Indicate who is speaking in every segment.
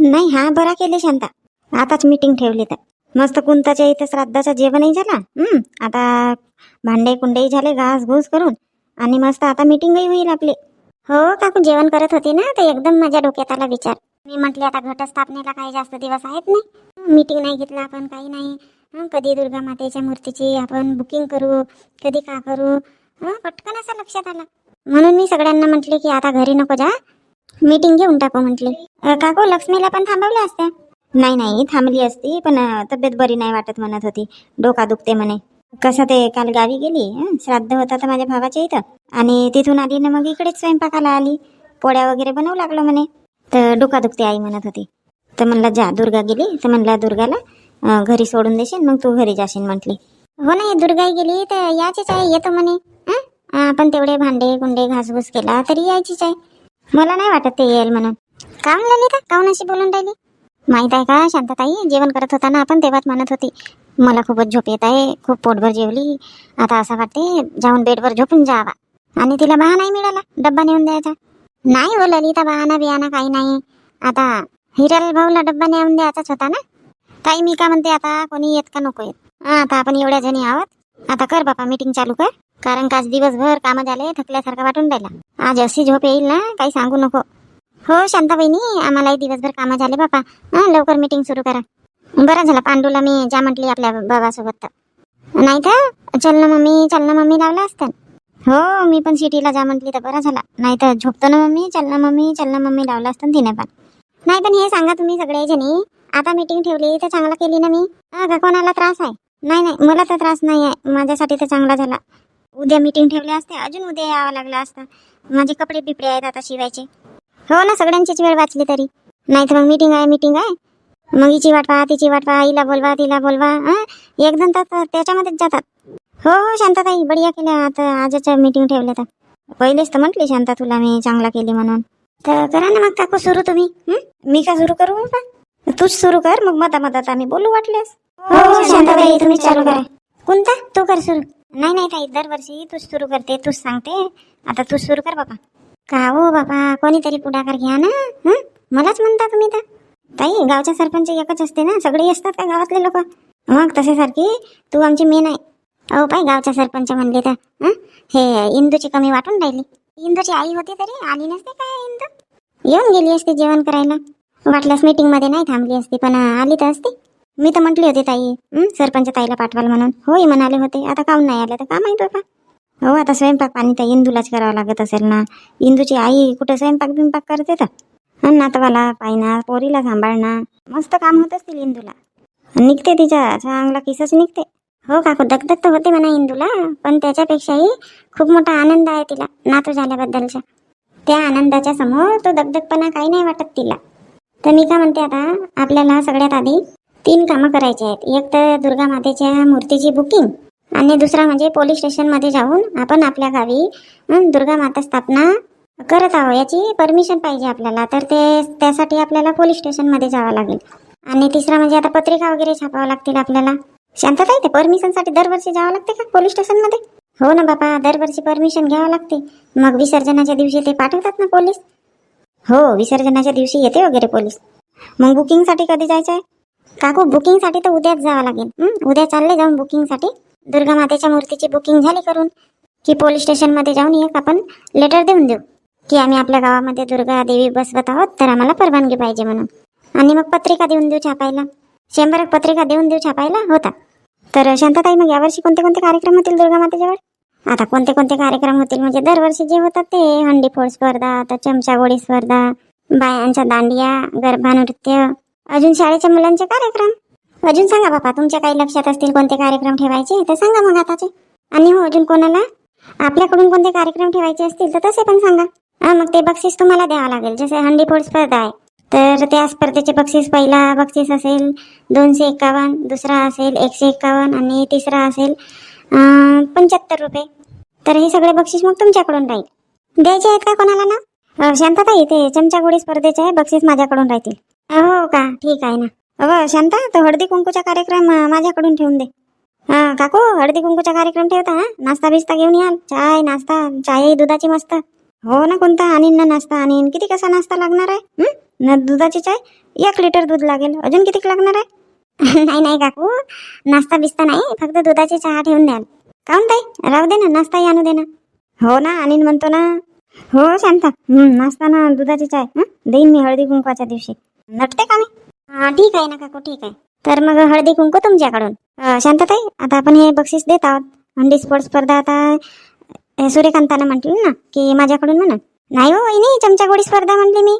Speaker 1: नाही हा बरा केले शांता. आताच मीटिंग ठेवली तर. मस्त कुंताच्या इथं श्राद्धाचा जेवणही झाला. आता भांडे कुंडेही झाले घास घूस करून. आणि मस्त आता मीटिंगही होईल आपली. हो काकू जेवण करत होती ना तर एकदम माझ्या डोक्यात आला विचार. मी म्हटले आता घटस्थापनेला काही जास्त दिवस आहेत नाही. मीटिंग नाही घेतलं आपण काही नाही. कधी दुर्गा मातेच्या मूर्तीची आपण बुकिंग करू कधी का करू? पटकन असं लक्षात आलं. म्हणून मी सगळ्यांना म्हटले की आता घरी नको जा. मीटिंग घेऊन टाकू म्हटली. काकू लक्ष्मीला पण थांबवले असते? नाही नाही थांबली असती पण तब्येत बरी नाही वाटत म्हणत होती. डोका दुखते म्हणे. कसं ते काल गावी गेली श्राद्ध होता तर माझ्या भावाच्या इथं. आणि तिथून आली ना मग इकडेच स्वयंपाकाला आली. पोळ्या वगैरे बनवू लागलो म्हणे. तर डोका दुखते आई म्हणत होती. तर म्हणलं जा दुर्गा गेली. तर म्हणलं दुर्गाला घरी सोडून देशील मग तू घरी जाशील म्हटली. हो नाही दुर्गाई गेली तर याचीच आहे येतो म्हणे. आपण तेवढे भांडे गुंडे घासघूस केला तरी यायचीच आहे मला नाही वाटत ते येईल म्हणून. काम का काऊन अशी बोलून राहिली? माहीत आहे का शांतताई? जेवण करत होता ना आपण तेव्हाच म्हणत होती. मला खूपच झोप येत आहे खूप पोटभर जेवली. आता असं वाटते जाऊन बेडवर झोपून जावा. आणि तिला बहाणाही मिळाला डब्बा नेऊन द्यायचा. नाही हो ललिता बहाना बियाना काही नाही. आता हिराल भाऊला डब्बा नेऊन द्यायचाच होता ना? ताई मी का म्हणते आता कोणी येत का नको येत? आता आपण एवढ्या जणी आहोत. आता कर बापा मीटिंग चालू कर. कारण का आज दिवसभर कामं झाले थकल्यासारखं वाटून राहिला. आज अशी झोप येईल ना काही सांगू नको. हो शांता बहिणी आम्हालाही दिवसभर कामं झाले बापा. लवकर मीटिंग सुरू करा. बरं झालं पांडूला मी जा म्हटली आपल्या बाबासोबत. तर नाही तर चल ना मम्मी चल ना मम्मी लावला असतं. हो मी पण सिटीला जा म्हटली तर बरं झाला. नाही तर झोपतो ना मम्मी चल ना मम्मी चल ना मम्मी लावलं असतं तिने पण. नाही पण हे सांगा तुम्ही सगळे जणी आता मीटिंग ठेवली तर चांगला केली ना मी? हा का कोणाला त्रास आहे? नाही नाही मला तर त्रास नाही आहे. माझ्यासाठी तर चांगला झाला. उद्या मीटिंग ठेवल्या असते. अजून उद्या यावं लागलं असतं. माझे कपडे बिपडे आहेत आता शिवायचे. हो ना सगळ्यांचीच वेळ वाचली तरी. नाही तर मग मीटिंग आहे मीटिंग आहे. मग हिची वाट पहा तिची वाट पहा हिला बोलवा तिला बोलवा हा? एकदम तर त्याच्यामध्येच जातात. हो हो शांताताई बढिया केल्या आता. आजच्या मीटिंग ठेवल्या तर. पहिलेच तर म्हटली शांता तुला मी चांगला केली म्हणून. तर करा ना मग काकू सुरू तुम्ही. मी का सुरू करू बाबा? तूच सुरू कर मग मधा मधात आम्ही बोलू वाटलेस हो, हो शांताताई तुम्ही चालू करा. कोणता? तू कर सुरू. नाही नाही ताई दरवर्षी तूच सुरू करते तूच सांगते. आता तूच सुरू कर बाबा. का हो बाबा कोणीतरी पुढाकार घ्या ना हं? मलाच म्हणता तुम्ही तर. ताई गावच्या सरपंच एकच असते ना सगळे असतात का गावातले लोक? मग तसे सारखी तू आमची मेन आहे. अहो पाय गावच्या सरपंच म्हणले तर हं? हे इंदूची कमी वाटून राहिली. इंदूची आई होती तरी आली नसते काय इंदू? येऊन गेली असते जेवण करायला. वाटल्यास मीटिंगमध्ये नाही थांबली असती पण आली तर असती. मी तर म्हटली होती ताई सरपंच ताईला पाठवाल म्हणून. होय म्हणाले होते. आता काऊन नाही आले? तर का माहीत बाबा? हो आता स्वयंपाक पाणी तर इंदूलाच करावं लागत असेल ना. इंदूची आई कुठं स्वयंपाक बिंपाक करते तर? नातवाला पाहिना पोरीला सांभाळणं मस्त काम होत असतील इंदूला. निघते तिच्या चांगला किसच निघते. हो काकू दगदग तर होते म्हणा इंदूला पण त्याच्यापेक्षाही खूप मोठा आनंद आहे तिला नातू झाल्याबद्दलचा त्या आनंदाच्या समोर तो दगदगपणा काही नाही वाटत तिला. तर मी का म्हणते आता आपल्याला सगळ्यात आधी तीन कामं करायची आहेत. एक तर दुर्गा मातेच्या मूर्तीची बुकिंग आणि दुसरा म्हणजे पोलीस स्टेशनमध्ये जाऊन आपण आपल्या गावी दुर्गा माता स्थापना करत आहो याची परमिशन पाहिजे आपल्याला. तर ते त्यासाठी आपल्याला पोलीस स्टेशनमध्ये जावं लागेल. आणि तिसरा म्हणजे आता पत्रिका वगैरे छापावं लागतील आपल्याला. शांतता ते परमिशनसाठी दरवर्षी जावं लागते का पोलीस स्टेशनमध्ये हो ना बाबा दरवर्षी परमिशन घ्यावं लागते. मग विसर्जनाच्या दिवशी ते पाठवतात ना पोलीस हो विसर्जनाच्या दिवशी येते वगैरे पोलीस मग बुकिंगसाठी कधी जायचं आहे काकू बुकिंगसाठी तर उद्याच जावं लागेल. उद्या चालले जाऊन बुकिंगसाठी दुर्गा मातेच्या मूर्तीची बुकिंग झाली करून. की पोलीस स्टेशनमध्ये जाऊन एक आपण लेटर देऊन देऊ. की आम्ही आपल्या गावामध्ये दुर्गा देवी बसवत आहोत तर आम्हाला परवानगी पाहिजे म्हणून. आणि मग पत्रिका देऊन देऊ छापायला. शंभर एक पत्रिका देऊन देऊ छापायला होता. तर शांतताई मग यावर्षी कोणते कोणते कार्यक्रम होतील दुर्गा मातेजवळ? आता कोणते कोणते कार्यक्रम होतील? म्हणजे दरवर्षी जे होतात ते. हंडी फोड स्पर्धा आता चमचा गोडी स्पर्धा बायांच्या दांडिया गरबा नृत्य अजून शाळेच्या मुलांचे कार्यक्रम? अजून सांगा बापा तुमच्या काही लक्षात असतील कोणते कार्यक्रम ठेवायचे? तर सांगा मग आताचे. आणि हो अजून कोणाला? आपल्याकडून कोणते कार्यक्रम ठेवायचे असतील तर तसे पण सांगा. हा मग ते बक्षीस तुम्हाला द्यावं लागेल. जसे हंडी फोड स्पर्धा आहे तर त्या स्पर्धेचे बक्षीस पहिला बक्षीस असेल दोनशे एकावन्न दुसरा असेल एकशे एकावन्न आणि तिसरा असेल पंच्याहत्तर रुपये. तर हे सगळे बक्षीस मग तुमच्याकडून राहील. द्यायचे आहेत का कोणाला ना? शांतता शांतताई ते चमचा स्पर्धेचे आहे बक्षीस माझ्याकडून राहतील. हो का? ठीक आहे ना. अगं शांता तो हळदी कुंकूचा कार्यक्रम माझ्याकडून ठेवून दे. हा काकू हळदी कुंकूचा कार्यक्रम ठेवता हा? नाश्ता बिस्ता घेऊन याल? चाय नाश्ता? चाय दुधाची मस्त. हो ना कोणता आणीन ना नाश्ता आणीन. किती कसा नाश्ता लागणार आहे? न दुधाची चाय? एक लिटर दूध लागेल. अजून किती लागणार आहे? नाही नाही काकू. नाश्ता बिस्ता नाही फक्त दुधाची चहा ठेवून द्याल. काऊन ताई? राहू दे ना नाश्ताही आणू दे ना. हो ना आणीन म्हणतो ना. हो शांता. नाश्ता ना दुधाची चाय. देईन मी हळदी कुंकवाच्या दिवशी. नटते का मी? हा ठीक आहे ना काकू ठीक आहे. तर मग हळदी कुंकू तुमच्याकडून. शांताताई आता आपण हे बक्षीस देत आहोत. हंडी स्पोर्ट स्पर्धा आता सूर्यकांतानं म्हटलं ना की माझ्याकडून म्हणा नाही हो नाही चमचा गोडी स्पर्धा म्हणली मी.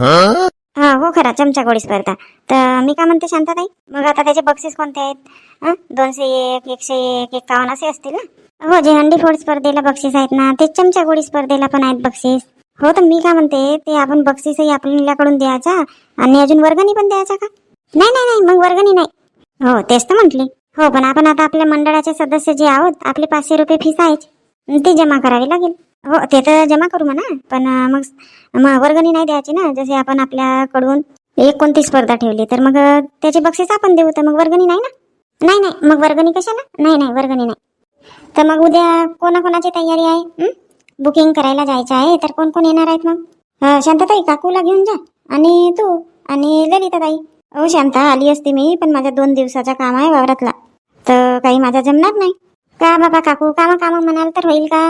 Speaker 1: हा? हो खरा चमचा गोडी स्पर्धा. तर मी काय म्हणते शांताताई मग आता त्याचे बक्षीस कोणते आहेत? दोनशे एक एकशे एक एकावन्न असे असतील ना? हो जे हंडी फोड स्पर्धेला बक्षीस आहेत ना ते चमचा गोडी स्पर्धेला पण आहेत बक्षीस. हो तर मी काय म्हणते ते आपण बक्षीसही आपल्याकडून द्यायचा आणि अजून वर्गणी पण द्यायचा का? नाही नाही नाही मग वर्गणी नाही. हो तेच तर म्हटले. हो पण आपण आता आपल्या मंडळाचे सदस्य जे आहोत आपले पाचशे रुपये फीस आहेच ती जमा करावी लागेल. हो ते तर जमा करू म्हणा पण मग मग वर्गणी नाही द्यायची ना. जसे आपण आपल्याकडून एक कोणती स्पर्धा ठेवली तर मग त्याची त्याचे बक्षीस आपण देऊ तर मग वर्गणी नाही ना? नाही नाही मग वर्गणी कशाला? नाही नाही वर्गणी नाही. तर मग उद्या कोणाकोणाची तयारी आहे? बुकिंग करायला जायचं आहे तर कोण कोण येणार आहेत मग? शांताताई काकूला घेऊन जा. आणि तू आणि ललिताताई. हो शांता आली असते मी पण माझ्या दोन दिवसाचा काम आहे वावरातला. तर काही माझा जमणार नाही. का बाबा काकू कामा कामा म्हणाल तर होईल का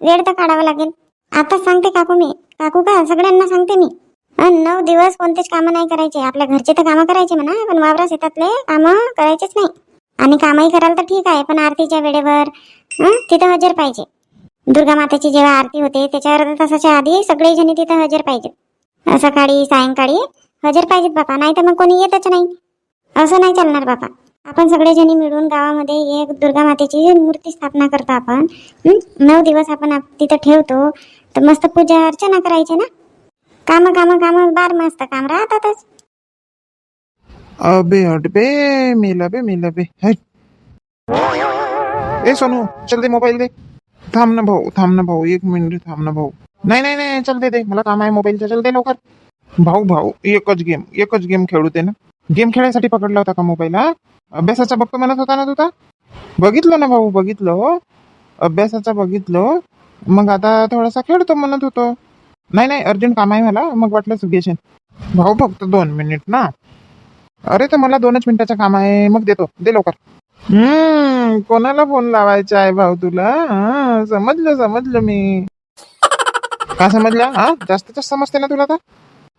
Speaker 1: वेळ तर काढावा लागेल. आता सांगते काकू मी. काकू का सगळ्यांना सांगते मी. नऊ दिवस कोणतेच कामं नाही करायचे. आपल्या घरचे तर कामं करायचे म्हणा पण वावरा शेतातले कामं करायचेच नाही. आणि कामही कराल तर ठीक आहे पण आरतीच्या वेळेवर तिथं हजर पाहिजे. दुर्गा मातेची जेव्हा आरती होते त्याच्या अर्धा तासाच्या आधी सगळे जणी तिथं हजर पाहिजेत. सकाळी सायंकाळी हजर पाहिजेत बापा नाही तर मग कोणी येतच नाही. असं नाही चालणार बापा. आपण सगळेजणी मिळून गावामध्ये एक दुर्गा मातेची मूर्ती स्थापना करतो आपण. नऊ दिवस आपण तिथं ठेवतो. तर मस्त पूजा अर्चना करायची ना? काम काम काम बार मस्त काम राहतातच.
Speaker 2: अबे अडबे मेला बे मेला बे ए सोनू चल दे मोबाईल दे. थांब ना भाऊ थांब ना भाऊ एक मिनिट थांब ना भाऊ. नाही नाही नाही चल दे दे मला काम आहे मोबाईलचं चल दे लवकर. भाऊ भाऊ एकच गेम एकच गेम खेळू दे ना. गेम खेळायसाठी पकडला होता का मोबाईल हा? अभ्यासाचा बघतो म्हणत होता ना तुझा बघितलं ना भाऊ बघितलं. अभ्यासाचा बघितलं. मग आता थोडासा खेळतो म्हणत होतो. नाही नाही अर्जंट काम आहे मला. मग वाटलं घेशील भाऊ फक्त दोन मिनिट ना. अरे तर मला दोनच मिनिटाचं काम आहे. मग देतो. दे लवकर. हम्म. कोणाला फोन लावायचा आहे भाऊ तुला? समजलं समजलं मी. का समजलं? हा जास्त जास्त समजते ना तुला आता.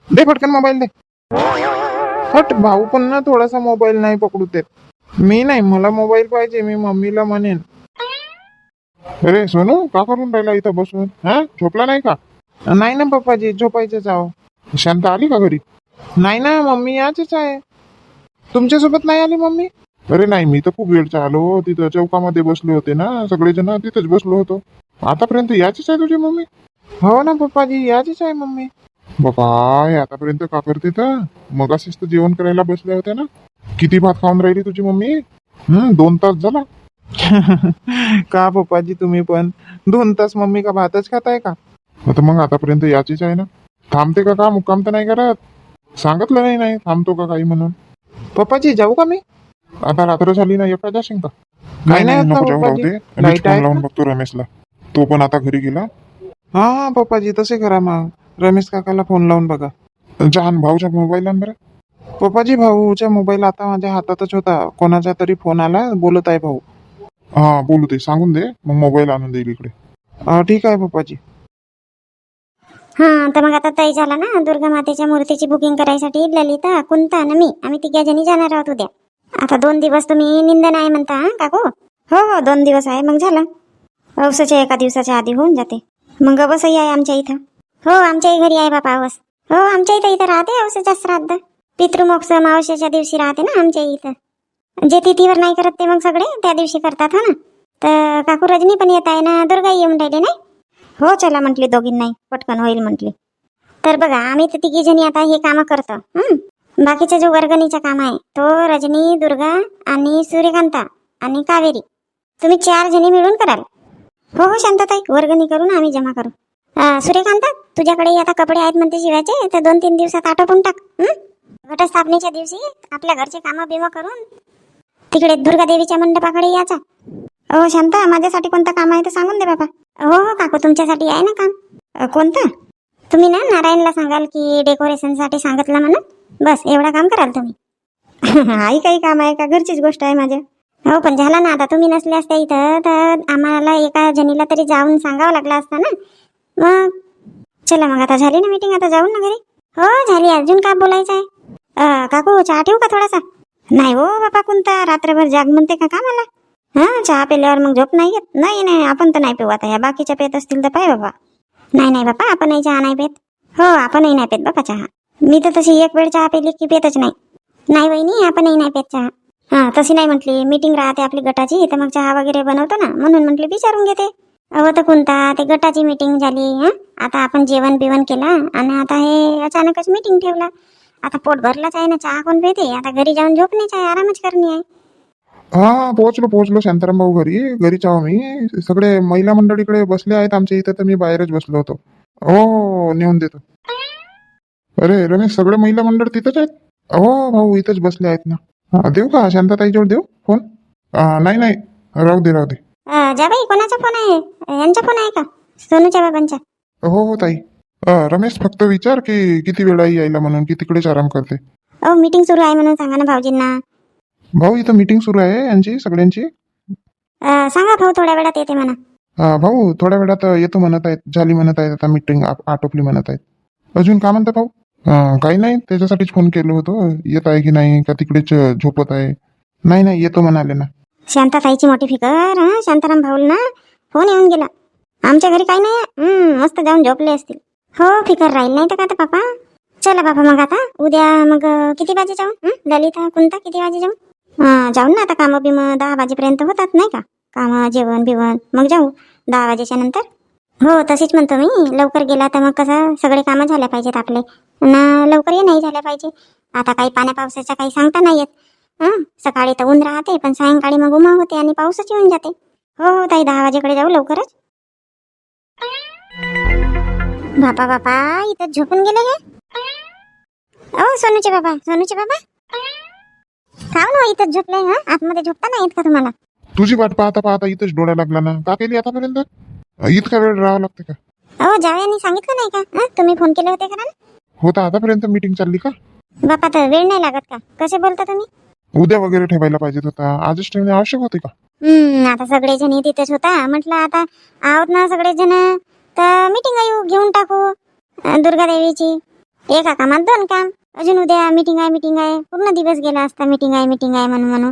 Speaker 2: दे फटकन मोबाईल दे. हट भाऊ पण ना थोडासा मोबाईल नाही पकडू देत. मी नाही मला मोबाईल पाहिजे मी मम्मीला म्हणेन. अरे सोनू का करून राहिला इथं बसून? हा झोपला नाही का? नाही ना पप्पाजी झोपायचं आहो शांत आली का घरी? नाही ना मम्मी याचीच आहे. तुमच्यासोबत नाही आली मम्मी? अरे नाही मी तर खूप वेळचा आलो. तिथं चौकामध्ये बसले होते ना सगळेजण तिथंच बसलो होतो. आतापर्यंत याचीच आहे तुझी मम्मी? हो ना पप्पाजी याचीच आहे मम्मी. बाबा आतापर्यंत का करते तर मग असेच तर जेवण करायला बसले होते ना. किती भात खाऊन राहिली तुझी मम्मी? हम्म दोन तास झाला. का पप्पाजी तुम्ही पण? दोन तास मम्मी का भातच खाताय का? आता मग आतापर्यंत याचीच आहे ना. थांबते का का? मुक्काम तर नाही करत. सांगितलं नाही नाही थांबतो का काही म्हणून? पप्पाजी जाऊ का मी? आता रात्र झाली ना एकटा जाशील का
Speaker 3: नाही नाही नको जाऊ राहू. दे. मीच फोन लावून? बघतो रमेशला. तो पण आता घरी गेला.
Speaker 2: हा हा पप्पाजी तसे करा मग. रमेश काकाला फोन लावून बघा.
Speaker 3: जहान भाऊच्या मोबाईल नंबर
Speaker 2: पप्पाजी भाऊचा मोबाईल आता माझ्या हातातच होता. कोणाचा तरी फोन आला बोलत आहे भाऊ.
Speaker 3: हा बोलू दे. सांगून दे. मग मोबाईल आणून देईल इकडे.
Speaker 2: हा, ठीक आहे पप्पाजी.
Speaker 1: हा तर मग आता तय झाला ना? दुर्गा मातेच्या मूर्तीची बुकिंग करायसाठी ललिता कुंता आणि मी. आम्ही तिघ्या जणी जाणार आहोत उद्या. आता दोन दिवस तुम्ही निंदन आहे म्हणता काकू? हो हो दोन दिवस आहे. मग झालं. अवसाच्या एका दिवसाच्या आधी होऊन जाते. मग अवसही आहे आमच्या इथं. हो आमच्याही घरी आहे बापा अवस. हो आमच्या इथं इथं राहते अवसाच्या श्राद्ध. पितृमोक्ष मावशाच्या दिवशी राहते ना आमच्या इथं. जे तिथीवर नाही करत ते मग सगळे त्या दिवशी करतात हा ना? तर काकू रजनी पण येत आहे ना दुर्गा येऊन राहिली नाही? हो चला म्हटली दोघींनाही. पटकन होईल म्हटली. तर बघा आम्ही तर तिघी जणी आता हे कामं करतो. बाकीचा जो वर्गणीचा काम आहे तो रजनी दुर्गा आणि सूर्यकांता आणि कावेरी. तुम्ही चार जणी मिळून कराल. हो हो शांतताई वर्गणी करून आम्ही जमा करू. सूर्यकांता तुझ्याकडे आता कपडे आहेत म्हणते शिवायचे तर दोन तीन दिवसात आटोपून टाक हं? घटस्थापनेच्या दिवशी आपल्या घरचे कामं बिमं करून तिकडे दुर्गा देवीच्या मंडपाकडे याचा हो शांता माझ्यासाठी कोणतं काम आहे तर सांगून दे बाबा हो हो काकू तुमच्यासाठी आहे ना काम. अ, कोणतं? तुम्ही ना नारायणला सांगाल की डेकोरेशनसाठी सांगितलं म्हणून. बस एवढा काम कराल तुम्ही. आई काही काम आहे का घरचीच गोष्ट आहे माझ्या. हो पण झाला ना आता तुम्ही नसले असते इथं तर आम्हाला एका जणीला तरी जाऊन सांगावं लागलं असतं ना. मग? चला मग आता झाली ना मीटिंग आता जाऊन ना घरी. हो झाली अजून का बोलायचं आहे काकू चहा ठेवू का थोडासा? नाही हो बापा कोणता रात्रभर जाग म्हणते का कामाला? हा चहा पिल्यावर मग झोप नाही येत? नाही नाही आपण तर नाही पिऊ आता या बाकीच्या पेत असतील तर पाय बाबा. नाही नाही बापा आपणही चहा नाही पेत. हो आपणही नाही पेत बापा चहा. मी तर तशी एक वेळ चहा पेली की पेतच नाही. नाही वहिनी आपणही नाही पेत चहा. हा तशी नाही म्हटली. मीटिंग राहते आपली गटाची तर मग चहा वगैरे बनवतो ना. म्हणून म्हटली विचारून घेते. अव तर कोणता? ते गटाची मीटिंग झाली आता आपण जेवण बिवण केला आणि आता हे अचानकच मीटिंग ठेवला. आता पोट भरलाच आहे ना चहा कोण पेते? आता घरी जाऊन झोपणेच आहे आरामच करणे आहे.
Speaker 3: हा पोहोचलो पोहोचलो शांताराम भाऊ घरी घरीच आहो मी. सगळे महिला मंडळीकडे बसले आहेत आमच्या इथं तर मी बाहेरच बसलो होतो. हो नेऊन देतो. अरे रमेश सगळे महिला मंडळ तिथंच आहेत? हो भाऊ इथंच बसले आहेत ना. देऊ का? शांताताईजवळ देऊ? फोन? नाही नाही. राहू दे राहू दे.
Speaker 1: जाबाई कोणाचा फोन आहे? यांचा फोन आहे का? सोनूच्या बाबांचा.
Speaker 3: हो हो ताई. रमेश फक्त विचार की किती वेळा यायला म्हणून की तिकडेच आराम करते.
Speaker 1: अहो मीटिंग सुरू आहे म्हणून सांगा ना भाऊजींना.
Speaker 3: भाऊ इथं मीटिंग सुरू आहे यांची सगळ्यांची?
Speaker 1: अं, सांगा भाऊ थोड्या वेळात येते म्हणा.
Speaker 3: हा भाऊ थोड्या वेळात येतो म्हणत आहेत झाली म्हणत आहेत आता मीटिंग आटोपली म्हणत आहेत. अजून का म्हणता भाऊ? हा, काही नाही. त्याच्यासाठीच फोन केलं होतं. येत आहे की नाही? का तिकडेच झोपत आहे? नाही नाही येतो म्हणाले ना.
Speaker 1: शांताताईची मोठी फिकर हं शांताराम भाऊल ना? फोन येऊन गेला. आमच्या घरी काही नाही आहे. हं, मस्त जाऊन झोपले असतील. हो फिकर राहील. नाही तर का आता पापा? चला बापा मग आता. उद्या मग अं, किती वाजे जाऊ? हं? ललिता कोणता किती वाजे जाऊ? अं, जाऊ ना आता कामं बिम दहा वाजेपर्यंत होतात नाही का? कामं जेवण बिवण मग जाऊ दहा वाजेच्या नंतर. हो तशीच म्हणतो मी. लवकर गेला तर मग कसं सगळे कामं झाल्या पाहिजेत आपले. ना लवकर नाही झाल्या पाहिजे. आता काही पाण्या पावसाचं काही सांगता नाही येत. हां सकाळी तर ऊन राहते पण सायंकाळी मग उमा होते आणि पाऊसच येऊन जाते. हो हो ताई दहा वाजेकडे जाऊ लवकरच. बापा बापा इथं झोपून गेले हे? ओ सोनूचे बाबा सोनूचे बाबा. खाऊ ना हो इथंच झोपले हा? आतमध्ये झोपता नाही येत का तुम्हाला?
Speaker 3: तुझी वाट पाहता पाहता इथंच डोळा लागला ना. का केली आतापर्यंत? इतका वेळ राहावं लागते का?
Speaker 1: अहो जावयांनी सांगितलं नाही का? हं? तुम्ही फोन केले होते का ना
Speaker 3: होता आतापर्यंत मीटिंग चालली का?
Speaker 1: बापा तर वेळ नाही लागत का? कसे बोलता तुम्ही?
Speaker 3: उद्या वगैरे ठेवायला पाहिजे होता. आजच ठेवणे आवश्यक होते का?
Speaker 1: हम्म आता सगळेजण तिथेच होता. म्हटलं आता आहोत ना सगळेजण. तर मीटिंग येऊ घेऊन टाकू. अं, दुर्गा देवीची एका कामात दोन काम? अजून उद्या मीटिंग आहे मीटिंग आहे. पूर्ण दिवस गेला असता मीटिंग आहे मीटिंग आहे म्हणून म्हणून.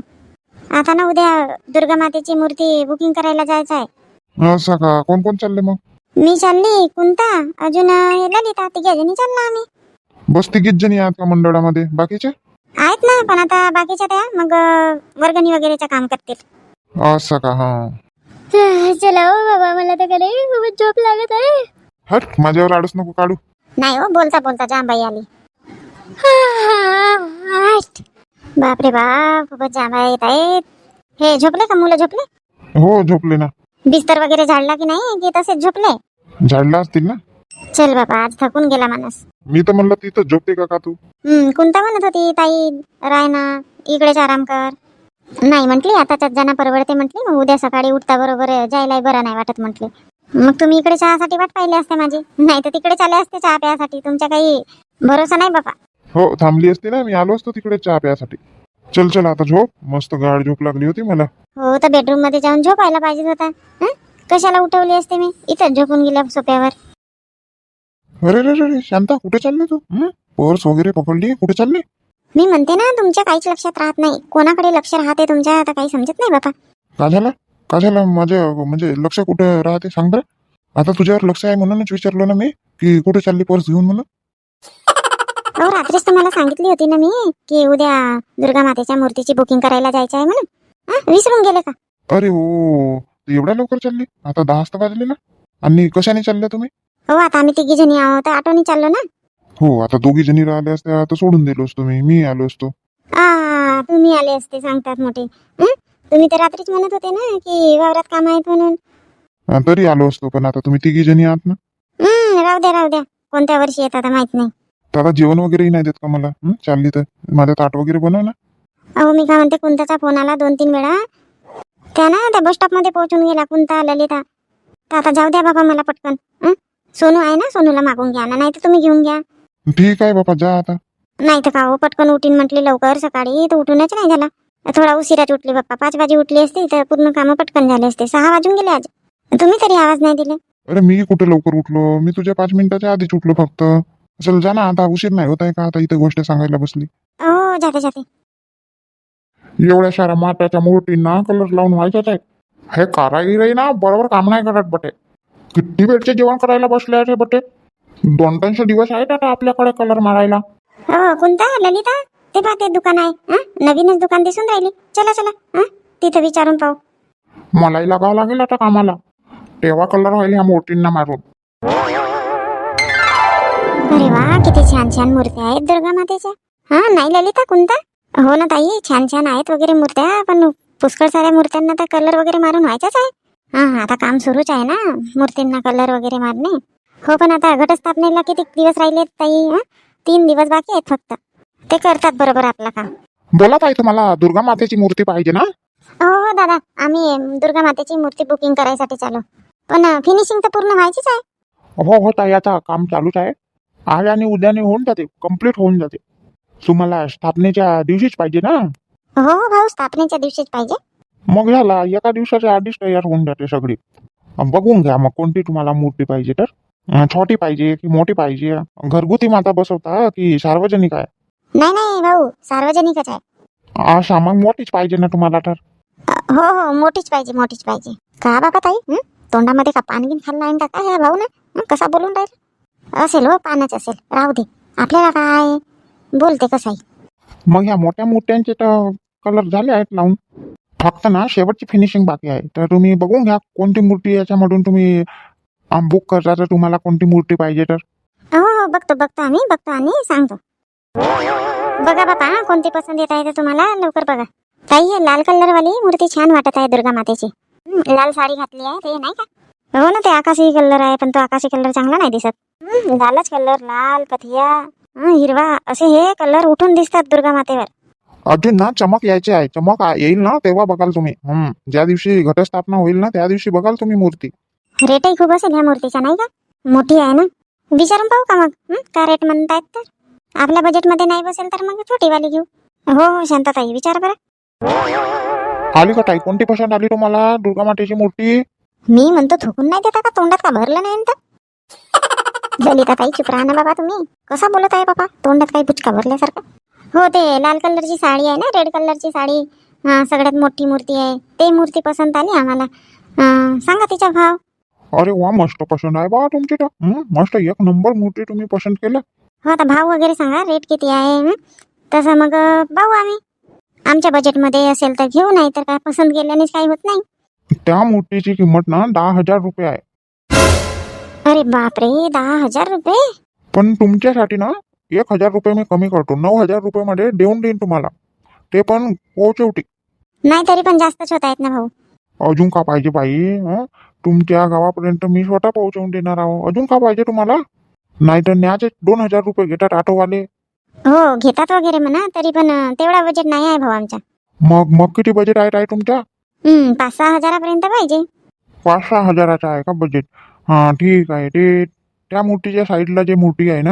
Speaker 1: आता ना उद्या दुर्गा मातेची मूर्ती बुकिंग करायला जायचं आहे.
Speaker 3: असं का कोण कोण चालले मग?
Speaker 1: मी चालली कुंता अजून हे ललिता तिघ्या जणी चालला आम्ही.
Speaker 3: बस तिघीच जणी आहात का मंडळामध्ये? बाकीचे?
Speaker 1: आहेत ना पण आता बाकीच्या त्या मग वर्गणी वगैरेचं काम करतील.
Speaker 3: असं का हा.
Speaker 1: चला हो बाबा मला तर कडे खूपच झोप लागत आहे.
Speaker 3: हट माझ्यावर आडच नको काढू.
Speaker 1: नाही हो बोलता बोलता जांबाई आली. बापरे बाप खूपच जांभया येत आहेत. हे झोपले का मुलं झोपले?
Speaker 3: हो झोपले ना.
Speaker 1: बिस्तर वगैरे झाडला की नाही की तसेच झोपले?
Speaker 3: झाडला असतील ना?
Speaker 1: चल बाबा आज थकून गेला माणूस.
Speaker 3: मी तर म्हणलं तिथं झोपते का का तू?
Speaker 1: हम्म कोणता म्हणत होती ताई? राय ना इकडेच आराम कर. नाही म्हटली आताच्याच जाणं परवडते म्हटली मग उद्या सकाळी उठता बरोबर जायला बरं नाही वाटत म्हटली. मग तुम्ही इकडे चहासाठी वाट पाहिली असते माझी. नाही तर तिकडे चाले असते चहा प्यासाठी. तुमच्या काही भरोसा नाही बाबा.
Speaker 3: हो थांबली असती ना मी आलो असतो तिकडे चहा प्यासाठी. चल चल आता झोप. मस्त गाढ झोप लागली होती मला.
Speaker 1: हो तर बेडरूममध्ये जाऊन झोपायला पाहिजे होता हं? कशाला उठवली असते मी? इथंच झोपून गेल्या सोप्यावर.
Speaker 3: अरे रे रे रे, शांता कुठे चालली तू? हं? पर्स वगैरे पकडली? कुठे चालली?
Speaker 1: मी म्हणते ना तुमच्या काहीच लक्षात राहत नाही. कोणाकडे लक्ष राहते तुमच्या? आता काही समजत नाही बाबा
Speaker 3: का झालं? का झालं? माझ्या म्हणजे लक्ष कुठे राहते? सांग बरं. आता तुझ्यावर लक्ष आहे म्हणूनच विचारलो ना मी की कुठे चालली पर्स घेऊन म्हणून?
Speaker 1: हो रात्रीच तुम्हाला सांगितली होती ना मी की उद्या दुर्गा मातेच्या मूर्तीची बुकिंग करायला जायचं आहे म्हणून? विसरून गेले का?
Speaker 3: अरे हो तू एवढ्या लवकर चालली? आता दहा वाजता वाजले ना? आणि कशाने चालल्या तुम्ही?
Speaker 1: हो आता आम्ही तिघी जणी आहोत आठवणी चाललो ना?
Speaker 3: हो आता दोघी जणी राहिल्या असत्या तर सोडून दिलो असतो मी मी आलो असतो.
Speaker 1: आ तुम्ही आले असते सांगतात मोठे? तुम्ही तर रात्रीच म्हणत होते ना की वावरात काम आहेत म्हणून.
Speaker 3: तरी आलो असतो पण आता तुम्ही तिघी जणी आहात ना?
Speaker 1: राहू द्या राहू द्या. कोणत्या वर्षी येतात माहीत नाही.
Speaker 3: आता जेवण वगैरेही नाही देत का मला? हं? चालली तर. माझं ताट वगैरे बनव ना.
Speaker 1: अहो मी काय म्हणते कुंताचा फोन आला दोन तीन वेळा. त्या ना त्या बस स्टॉपमध्ये पोहोचून गेला कुंता ललिता. तर आता जाऊ द्या बाबा मला पटकन. हं? सोनू आहे ना सोनूला मागून घ्या ना नाही तर तुम्ही घेऊन घ्या.
Speaker 3: ठीक आहे बापा जा आता.
Speaker 1: नाही तर का हो पटकन उठीन म्हटली लवकर सकाळी तर उठूनच नाही झाला. थोडा उशिराच उठली बाप्पा. पाच वाजे उठली असती तर पूर्ण कामं पटकन झाले असते. सहा वाजून गेले आज. तुम्ही तरी आवाज नाही दिले.
Speaker 2: अरे मी कुठे लवकर उठलो? मी तुझ्या पाच मिनिटाच्या आधीच उठलो फक्त. चल जा ना आता उशीर नाही होत आहे का? आता इथं गोष्ट सांगायला बसली.
Speaker 1: हो जाते जाते.
Speaker 2: एवढ्या साऱ्या माटाच्या मूर्तींना कलर लावून व्हायच्याच आहे. हे कारागिरी ना बरोबर काम नाही करत बटे. किती वेळचे जेवण करायला बसले आहे बटे? दोन दोनशे दिवस आहेत आता आपल्याकडे कलर मारायला.
Speaker 1: हो कोणता? ललिता? ते पहा ते दुकान आहे. हं? नवीनच दुकान दिसून राहिली. चला चला. हं? तिथं विचारून पाहू.
Speaker 2: मलाही लागावं लागेल आता कामाला. तेव्हा कलर व्हायला ह्या मूर्तींना मारून.
Speaker 1: अरे वा किती छान छान मूर्त्या आहेत दुर्गा मातेच्या. हा नाही ललिता कोणता? हो ना ताई छान छान आहेत वगैरे मूर्त्या पण पुष्कळ साऱ्या मूर्त्यांना तर कलर वगैरे मारून व्हायचाच आहे. हा आता काम सुरूच आहे ना मूर्तींना कलर वगैरे मारणे. हो पण आता घटस्थापनेला किती दिवस राहिले ताई हं? तीन दिवस बाकी आहेत फक्त. ते करतात बरोबर आपलं काम.
Speaker 2: बोला ताई तुम्हाला दुर्गा मातेची मूर्ती पाहिजे ना?
Speaker 1: हो हो दादा आम्ही दुर्गा मातेची मूर्ती बुकिंग करायसाठी चालू. पण फिनिशिंग तर पूर्ण व्हायचीच आहे.
Speaker 3: हो हो ताई आता काम चालूच आहे. आज आणि उद्याने होऊन जाते. कंप्लीट होऊन जाते. तुम्हाला स्थापनेच्या दिवशीच पाहिजे ना?
Speaker 1: हो हो भाऊ स्थापनेच्या दिवशीच पाहिजे.
Speaker 3: मग झाला. एका दिवसाच्या आधीच तयार होऊन जाते सगळी. बघून घ्या मग कोणती तुम्हाला मूर्ती पाहिजे तर. छोटी पाहिजे की मोठी पाहिजे? घरगुती माता बसवता की सार्वजनिक आहे?
Speaker 1: नाही नाही भाऊ सार्वजनिकच आहे.
Speaker 3: अशा मग मोठीच पाहिजे ना तुम्हाला तर?
Speaker 1: हो हो मोठीच पाहिजे मोठीच पाहिजे. का बाबा ताई? तोंडामध्ये का गिन खाल्ला आहे का काय भाऊ ना? कसा बोलून राहील? असेल हो पानच असेल. राहू दे. आपल्याला काय? बोलते कसाही
Speaker 3: मग ह्या मोठ्या मूर्त्यांचे तर कलर झाले आहेत लावून. फक्त ना शेवटची फिनिशिंग बाकी आहे. तर तुम्ही बघून घ्या कोणती मूर्ती याच्यामधून तुम्ही बुक करता तर तुम्हाला कोणती मूर्ती पाहिजे तर.
Speaker 1: हो हो बघतो बघतो आम्ही बघतो आणि सांगतो. बघा बाबा कोणती पसंत येत आहे ते तुम्हाला लवकर बघा. ताई हे लाल कलर वाली मूर्ती छान वाटत आहे दुर्गा मातेची. लाल साडी घातली आहे ते नाही का? हो ना ते आकाशी कलर आहे पण तो आकाशी कलर चांगला नाही दिसत. लालच कलर लाल कथिया हं, हिरवा असे हे कलर उठून दिसतात दुर्गा मातेवर.
Speaker 3: अजून ना चमक यायची आहे. चमक आ- येईल ना तेव्हा बघाल तुम्ही. हम्म ज्या दिवशी घटस्थापना होईल ना त्या दिवशी बघाल तुम्ही मूर्ती.
Speaker 1: रेटही खूप असेल ह्या मूर्तीचा नाही का? मोठी आहे ना? विचारून पाहू का मग? हं? का रेट म्हणतायत तर? आपल्या बजेटमध्ये नाही बसेल तर मग छोटीवाली घेऊ. हो हो शांताताई विचार बरं.
Speaker 3: आली का ताई? कोणती पसंत आली तुम्हाला? दुर्गा मातेची मूर्ती?
Speaker 1: मी म्हणतो थुकून नाही देता का? तोंडात का भरलं नाही तर ललिता ताई चुप राहा ना बाबा तुम्ही. कसा बोलत आहे बाबा? तोंडात काही बुचका भरल्यासारखं? हो ते लाल कलरची साडी आहे ना? रेड कलरची साडी. हा, सगळ्यात मोठी मूर्ती आहे. ते मूर्ती पसंत आली आम्हाला. सांगा तिचा भाव.
Speaker 3: अरे वा मस्त पसंत आहे बा तुमची तर. मस्त एक नंबर मूर्ती तुम्ही पसंत केलं.
Speaker 1: हो आता भाव वगैरे सांगा. रेट किती आहे? तसं मग पाहू आम्ही. आमच्या बजेटमध्ये असेल तर घेऊ नाही तर काय? पसंत केल्यानेच काही होत नाही.
Speaker 3: त्या मूर्तीची किंमत ना दहा हज़ार रुपये आहे
Speaker 1: अरे बापरे दहा हज़ार रुपये
Speaker 3: पण तुमच्यासाठी ना एक हज़ार रुपये मी कमी करतो नऊ हज़ार रुपये मध्ये देऊन देईन तुम्हाला. ते पण पोहोचवटी
Speaker 1: नाही तरी पण जास्तच होत आहेत ना भाऊ.
Speaker 3: अजून का पाहिजे बाई हं? तुमच्या गावापर्यंत मी स्वतः पोहोचवून देणार आहो. अजून का पाहिजे तुम्हाला? नाहीतर न्याचे दोन हज़ार रुपये घेतात ऑटोवाले
Speaker 1: हो घेतात वगैरे म्हणा तरी पण अं, तेवढा बजेट नाही आहे भाऊ आमचा
Speaker 3: मग मग किती बजेट आहे ताई तुमच्या?
Speaker 1: हम्म पाच सहा हजारापर्यंत पाहिजे.
Speaker 3: पाच सहा हजाराचा आहे का बजेट हा ठीक आहे. ते त्या मूर्तीच्या साईडला जे मूर्ती आहे ना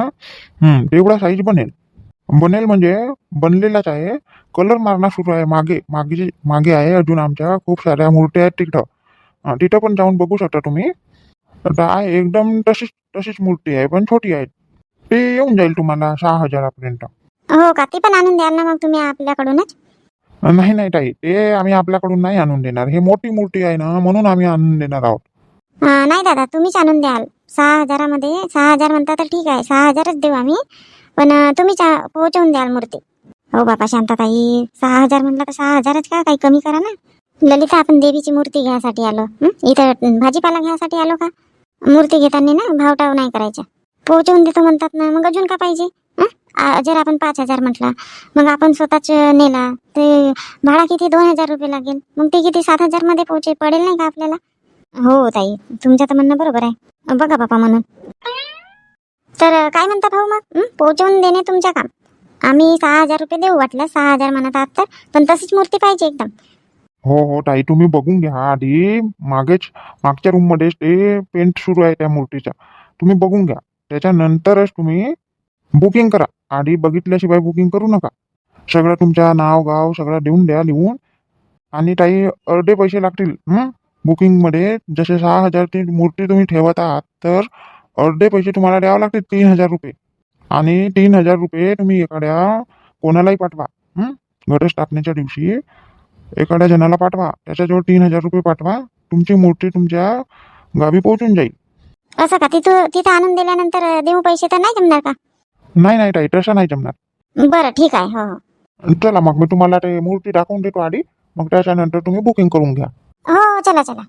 Speaker 3: हम्म, तेवढा साईज बनेल. बनेल म्हणजे बनलेलाच आहे. कलर मारणं सुरू आहे. मागे मागे जे- मागे आहे अजून आमच्या. खूप साऱ्या मूर्त्या आहेत तिथं. हा, तिथं पण जाऊन बघू शकता तुम्ही. तर आहे एकदम तशीच तशीच मूर्ती आहे पण छोटी आहे. ते येऊन जाईल तुम्हाला सहा हजारापर्यंत.
Speaker 1: हो का? ती पण आणून द्याल ना मग तुम्ही आपल्याकडूनच?
Speaker 3: नाही नाही ताई. ते आम्ही आपल्याकडून नाही आणून देणार. हे मोठी मूर्ती आहे ना म्हणून आम्ही आणून देणार आहोत.
Speaker 1: नाही दादा तुम्हीच आणून द्याल. सहा हजारामध्ये सहा हजार म्हणता तर ठीक आहे. सहा हजारच देऊ आम्ही. पण अं, तुम्हीच पोहोचवून द्याल मूर्ती. हो बाबा शांताताई. सहा हजार म्हटलं तर सहा हजारच का? काही कमी करा ना. ललिता आपण देवीची मूर्ती घ्यायसाठी आलो. हं? इथं भाजीपाला घ्यायसाठी आलो का? मूर्ती घेताना ना भावटाव नाही करायचा पोहोचवून देतो म्हणतात ना मग अजून का पाहिजे? जर आपण पाच हजार म्हटला मग आपण स्वतःच नेला ते भाडा किती? दोन हजार रुपये लागेल. मग ते किती? सात हजारमध्ये पोहोचे पडेल नाही का आपल्याला? हो ताई. तुमचं तर म्हणणं बरोबर आहे. बघा बापा म्हणून. तर काय म्हणता भाऊ मग? पोहोचवून देणे तुमच्या काम. आम्ही सहा हजार रुपये देऊ वाटलं सहा हजार म्हणत आहात तर. पण तशीच मूर्ती पाहिजे एकदम.
Speaker 3: हो हो ताई. तुम्ही बघून घ्या. आधी मागेच मागच्या रूममध्ये ते पेंट सुरू आहे त्या मूर्तीचा तुम्ही बघून घ्या. त्याच्यानंतरच तुम्ही बुकिंग करा. आधी बघितल्याशिवाय बुकिंग करू नका. सगळं तुमच्या नाव गाव सगळं देऊन द्या लिहून. आणि काही अर्धे पैसे लागतील. बुकिंगमध्ये जसे सहा हजारची मूर्ती तुम्ही ठेवत आहात तर अर्धे पैसे तुम्हाला द्यावे लागतील तीन हजार रुपये. आणि तीन हजार रुपये तुम्ही एखाद्या कोणालाही पाठवा. गणेश घटस्थापनेच्या दिवशी एखाद्या जणाला पाठवा. त्याच्याजवळ तीन हजार रुपये पाठवा. तुमची मूर्ती तुमच्या गावी पोहोचून जाईल.
Speaker 1: असं का? तिथं तिथं आणून दिल्यानंतर देऊ पैसे तर नाही जमणार का?
Speaker 3: नाही नाही ताई तसं नाही जमणार.
Speaker 1: बरं ठीक आहे हो हो.
Speaker 3: चला मग मी तुम्हाला ते मूर्ती दाखवून देतो आधी. मग त्याच्यानंतर तुम्ही बुकिंग करून घ्या.
Speaker 1: हो चला चला.